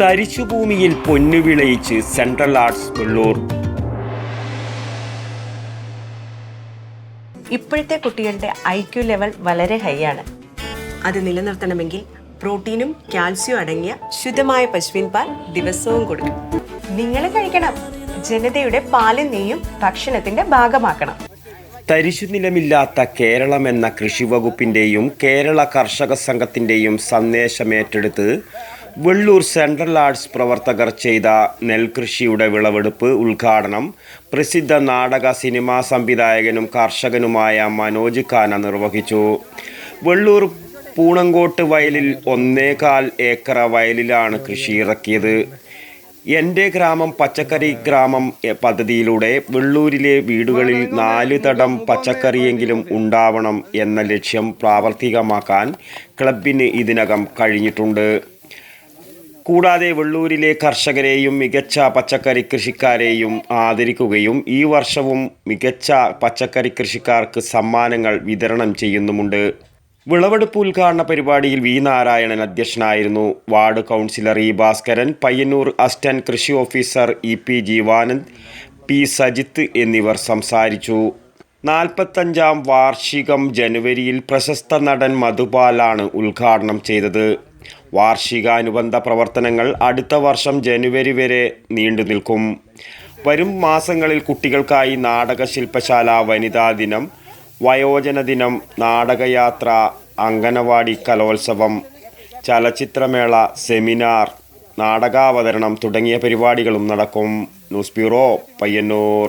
തരിശുഭൂമിയിൽ പൊന്നുവിളയിച്ച് central arts Vellur ഇപ്പോഴത്തെ കുട്ടികളുടെ I Q level വളരെ ഹൈ ആണ്. അത് നിലനിർത്തണമെങ്കിൽ പ്രോട്ടീനും കാൽസ്യവും അടങ്ങിയ ശുദ്ധമായ പശുവിൻ പാൽ ദിവസവും കൊടുക്കും നിങ്ങൾ കഴിക്കണം. ജനതയുടെ പാലും നെയ്യും ഭക്ഷണത്തിന്റെ ഭാഗമാക്കണം. തരിശുനിലമില്ലാത്ത കേരളം എന്ന കൃഷി വകുപ്പിന്റെയും കേരള കർഷക സംഘത്തിന്റെയും സന്ദേശമേറ്റെടുത്ത് വെള്ളൂർ സെൻട്രൽ ആർട്സ് പ്രവർത്തകർ ചെയ്ത നെൽകൃഷിയുടെ വിളവെടുപ്പ് ഉദ്ഘാടനം പ്രസിദ്ധ നാടക സിനിമാ സംവിധായകനും കർഷകനുമായ മനോജ് ഖാന നിർവഹിച്ചു. വെള്ളൂർ പൂണങ്കോട്ട് വയലിൽ ഒന്നേകാൽ ഏക്കർ വയലിലാണ് കൃഷി ഇറക്കിയത്. എന്റെ ഗ്രാമം പച്ചക്കറി ഗ്രാമം പദ്ധതിയിലൂടെ വെള്ളൂരിലെ വീടുകളിൽ നാല് തടം പച്ചക്കറിയെങ്കിലും ഉണ്ടാവണം എന്ന ലക്ഷ്യം പ്രാവർത്തികമാക്കാൻ ക്ലബിന് ഇതിനകം കഴിഞ്ഞിട്ടുണ്ട്. കൂടാതെ വെള്ളൂരിലെ കർഷകരെയും മികച്ച പച്ചക്കറി കൃഷിക്കാരെയും ആദരിക്കുകയും ഈ വർഷവും മികച്ച പച്ചക്കറി കൃഷിക്കാർക്ക് സമ്മാനങ്ങൾ വിതരണം ചെയ്യുന്നുമുണ്ട്. വിളവെടുപ്പ് ഉദ്ഘാടന പരിപാടിയിൽ വി നാരായണൻ അധ്യക്ഷനായിരുന്നു. Ward councillor E Bhaskaran Payyanur assistant കൃഷി officer E P Jeevanand P Sajith എന്നിവർ സംസാരിച്ചു. നാൽപ്പത്തഞ്ചാം വാർഷികം ജനുവരിയിൽ പ്രശസ്ത നടൻ മധുപാലാണ് ഉദ്ഘാടനം ചെയ്തത്. വാർഷികാനുബന്ധ പ്രവർത്തനങ്ങൾ അടുത്ത വർഷം ജനുവരി വരെ നീണ്ടു നിൽക്കും. വരും മാസങ്ങളിൽ കുട്ടികൾക്കായി നാടക ശില്പശാല വനിതാ ദിനം വയോജന ദിനം നാടകയാത്ര അംഗനവാടി കലോത്സവം ചലച്ചിത്രമേള സെമിനാർ നാടകാവതരണം തുടങ്ങിയ പരിപാടികളും നടക്കും. News bureau Payyanur.